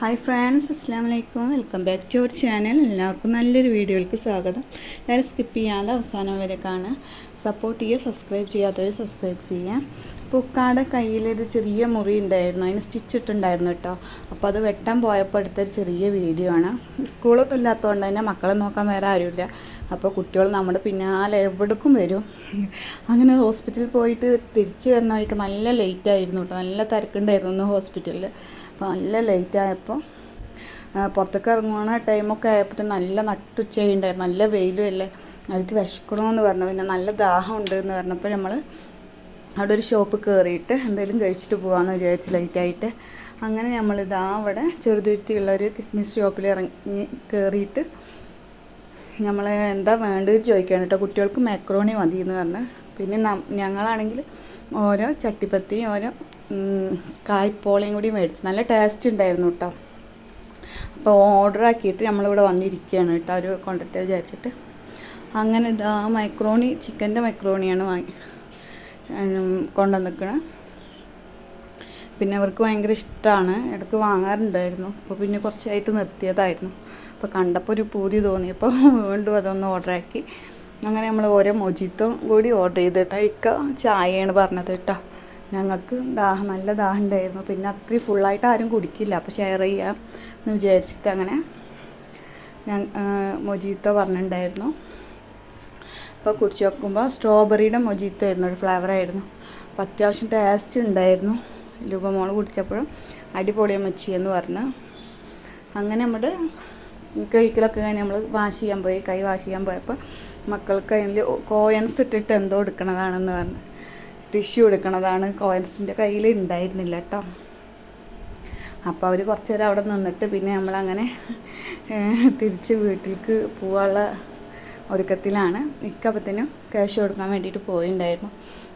Hi friends അസ്സാം വലൈക്കും welcome back to our channel എല്ലാവർക്കും നല്ലൊരു വീഡിയോയിലേക്ക് സ്വാഗതം. ഞാൻ സ്കിപ്പ് ചെയ്യാതെ അവസാനം വരെ കാണുക. സപ്പോർട്ട് ചെയ്യുക സബ്സ്ക്രൈബ് ചെയ്യാത്തവർ സബ്സ്ക്രൈബ് ചെയ്യാം പൂക്കാടെ കയ്യിലൊരു ചെറിയ മുറി ഉണ്ടായിരുന്നു. അതിന് സ്റ്റിച്ച് ഇട്ടുണ്ടായിരുന്നു കേട്ടോ. അപ്പോൾ അത് വെട്ടാൻ പോയപ്പോൾ എടുത്തൊരു ചെറിയ വീഡിയോ ആണ്. സ്കൂളൊന്നും ഇല്ലാത്തതുകൊണ്ട് തന്നെ മക്കളെ നോക്കാൻ വേറെ ആരുമില്ല. അപ്പോൾ കുട്ടികൾ നമ്മുടെ പിന്നാലെ എവിടേക്കും വരും. അങ്ങനെ ഹോസ്പിറ്റലിൽ പോയിട്ട് തിരിച്ച് വരുന്ന വഴിക്ക് നല്ല ലേറ്റ് ആയിരുന്നു കേട്ടോ. നല്ല തിരക്കുണ്ടായിരുന്നു ഹോസ്പിറ്റലിൽ അപ്പോൾ നല്ല ലേറ്റ് ആയപ്പോൾ പുറത്തേക്ക് ഇറങ്ങുന്ന ടൈമൊക്കെ ആയപ്പോൾ നല്ല നട്ടുച്ചയുണ്ടായിരുന്നു നല്ല വെയിലും അല്ലേ? അവർക്ക് വിശക്കണമെന്ന് പറഞ്ഞു. പിന്നെ നല്ല ദാഹമുണ്ട് എന്ന് പറഞ്ഞപ്പോൾ നമ്മൾ അവിടെ ഒരു ഷോപ്പ് കയറിയിട്ട് എന്തെങ്കിലും കഴിച്ചിട്ട് പോകാമെന്ന് വിചാരിച്ചു ലൈറ്റായിട്ട് അങ്ങനെ നമ്മൾ ഇതാ അവിടെ ചെറുതുരുത്തിയുള്ള ഒരു കിസ്മിസ് ഷോപ്പിൽ ഇറങ്ങി കയറിയിട്ട് നമ്മൾ എന്താ വേണ്ടത് ചോദിക്കുകയാണ് കേട്ടോ. കുട്ടികൾക്ക് മാക്രോണി മതി എന്ന് പറഞ്ഞ്. പിന്നെ ഞങ്ങളാണെങ്കിൽ ഓരോ ചട്ടിപ്പത്തിയും ഓരോ കായ്പോളയും കൂടി മേടിച്ചു. നല്ല ടേസ്റ്റ് ഉണ്ടായിരുന്നു കേട്ടോ അപ്പോൾ ഓർഡർ ആക്കിയിട്ട് നമ്മളിവിടെ വന്നിരിക്കുകയാണ് കേട്ടോ അവർ കൊണ്ടിട്ട് വിചാരിച്ചിട്ട്. അങ്ങനെ ഇതാ മൈക്രോണി ചിക്കന്റെ മൈക്രോണിയാണ് വാങ്ങി കൊണ്ടുവന്നിക്കണത് പിന്നെ അവർക്ക് ഭയങ്കര ഇഷ്ടമാണ്. ഇടയ്ക്ക് വാങ്ങാറുണ്ടായിരുന്നു. അപ്പോൾ പിന്നെ കുറച്ചായിട്ട് നിർത്തിയതായിരുന്നു. അപ്പോൾ കണ്ടപ്പോൾ ഒരു പൂതി തോന്നി. അപ്പോൾ വീണ്ടും അതൊന്ന് ഓർഡറാക്കി അങ്ങനെ നമ്മൾ ഓരോ മൊജിത്തും കൂടി ഓർഡർ ചെയ്തിട്ടാണ് ഇക്ക ചായയാണ് പറഞ്ഞത് കേട്ടോ ഞങ്ങൾക്ക് ദാഹം നല്ല ദാഹം ഉണ്ടായിരുന്നു. പിന്നെ അത്രയും ഫുള്ളായിട്ട് ആരും കുടിക്കില്ല. അപ്പോൾ ഷെയർ ചെയ്യാം എന്ന് വിചാരിച്ചിട്ട് അങ്ങനെ ഞാൻ മൊജീത്തോ പറഞ്ഞിട്ടുണ്ടായിരുന്നു. അപ്പോൾ കുടിച്ച് നോക്കുമ്പോൾ സ്ട്രോബെറിയുടെ മൊജീത്തോ ആയിരുന്നു. ഒരു ഫ്ലേവറായിരുന്നു അപ്പോൾ അത്യാവശ്യം ടേസ്റ്റ് ഉണ്ടായിരുന്നു. രൂപമോൾ കുടിച്ചപ്പോഴും അടിപൊളിയും മച്ചി എന്ന് പറഞ്ഞു. അങ്ങനെ നമ്മുടെ കഴിക്കലൊക്കെ കഴിഞ്ഞ് നമ്മൾ വാഷ് ചെയ്യാൻ പോയി. കൈ വാഷ് ചെയ്യാൻ പോയപ്പോൾ മക്കൾക്ക് അതിൽ കോയൻസ് ഇട്ടിട്ട് എന്തോ എടുക്കണതാണെന്ന് പറഞ്ഞു. ടിഷ്യൂ എടുക്കണതാണ്. കോയിൻസിന്റെ കയ്യിൽ ഉണ്ടായിരുന്നില്ല കേട്ടോ അപ്പോൾ അവർ കുറച്ച് നേരം അവിടെ നിന്നിട്ട് പിന്നെ നമ്മളങ്ങനെ തിരിച്ച് വീട്ടിലേക്ക് പോകാനുള്ള ഒരുക്കത്തിലാണ്. മിക്കപ്പത്തിനും ക്യാഷ് കൊടുക്കാൻ വേണ്ടിയിട്ട് പോയിണ്ടായിരുന്നു.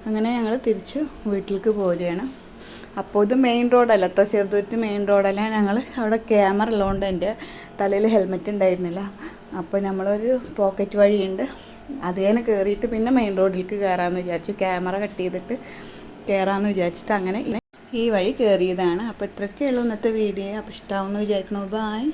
അങ്ങനെ ഞങ്ങൾ തിരിച്ച് വീട്ടിലേക്ക് പോരുകയാണ്. അപ്പോൾ ഇത് മെയിൻ റോഡല്ല കേട്ടോ ചെറുതുരുത്തി മെയിൻ റോഡല്ല. ഞങ്ങൾ അവിടെ ക്യാമറ ഉള്ളതുകൊണ്ട് എന്റെ തലയിൽ ഹെൽമെറ്റ് ഉണ്ടായിരുന്നില്ല അപ്പോൾ നമ്മളൊരു പോക്കറ്റ് വഴിയുണ്ട്. അത് തന്നെ കയറിയിട്ട് പിന്നെ മെയിൻ റോഡിലേക്ക് കയറാമെന്ന് വിചാരിച്ചു. ക്യാമറ കട്ട് ചെയ്തിട്ട് കയറാമെന്ന് വിചാരിച്ചിട്ട് അങ്ങനെ ഈ വഴി കയറിയതാണ് അപ്പോൾ ഇത്രയൊക്കെ ഉള്ളൂ ഇന്നത്തെ വീഡിയോ അപ്പോൾ ഇഷ്ടമാവുമെന്ന് വിചാരിക്കണോ ബായ്